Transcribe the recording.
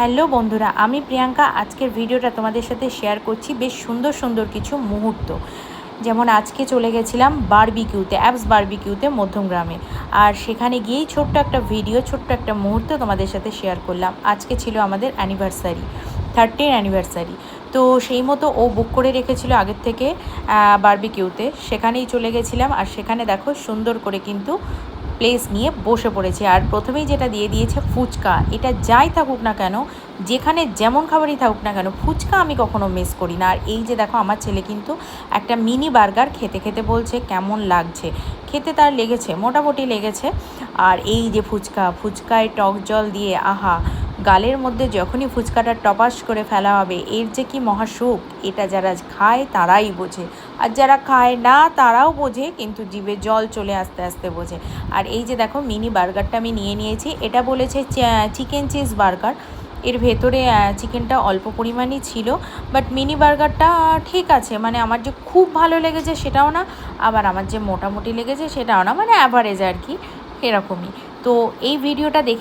Hello বন্ধুরা, আমি প্রিয়াঙ্কা। আজকের ভিডিওটা তোমাদের সাথে শেয়ার করছি বেশ সুন্দর সুন্দর কিছু মুহূর্ত। যেমন আজকে চলে গেছিলাম বারবিকিউতে অ্যাপস বারবিকিউতে মধ্যমগ্রামে। আর সেখানে গিয়েই ছোট্ট একটা ভিডিও ছোট্ট একটা মুহূর্ত তোমাদের সাথে শেয়ার করলাম। আজকে ছিল আমাদের অ্যানিভার্সারি থার্টিন অ্যানিভার্সারি তো সেই মতো ও বুক করে রেখেছিল আগের থেকে বারবিকিউতে সেখানেই চলে গেছিলাম আর সেখানে দেখো সুন্দর করে কিন্তু প্লেস নিয়ে বসে পড়েছে। আর প্রথমেই যেটা দিয়ে দিয়েছে ফুচকা। এটা যাই থাকুক না কেন, যেখানে যেমন খাবারই থাকুক না কেন, ফুচকা আমি কখনো মিস করি না। আর এই যে দেখো আমার ছেলে কিন্তু একটা মিনি বার্গার খেতে খেতে বলছে, কেমন লাগছে? খেতে তার লেগেছে, মোটামুটি লেগেছে। আর এই যে ফুচকা, ফুচকায় টক জল দিয়ে, আহা! গালের মধ্যে যখনই ফুচকাটা টপাস করে ফেলা হবে, এর যে কি মহাসুখ? এটা যারা খায় তারাই বোঝে। আর যারা খায় না, তারাও বোঝে, কিন্তু জিভে জল চলে আস্তে আস্তে বোঝে। আর এই যে দেখো, মিনি বার্গারটা আমি নিয়ে নিয়েছি। এটা বলেছে চিকেন চিজ বার্গার। এর ভেতরে চিকেনটা অল্প পরিমাণই ছিল। বাট মিনি বার্গারটা ঠিক আছে। মানে আমার যে খুব ভালো লেগেছে সেটাও না, আবার আমার যে মোটামুটি লেগেছে সেটাও না। মানে অ্যাভারেজ আর কি, এরকমই। তো এই ভিডিওটা দেখে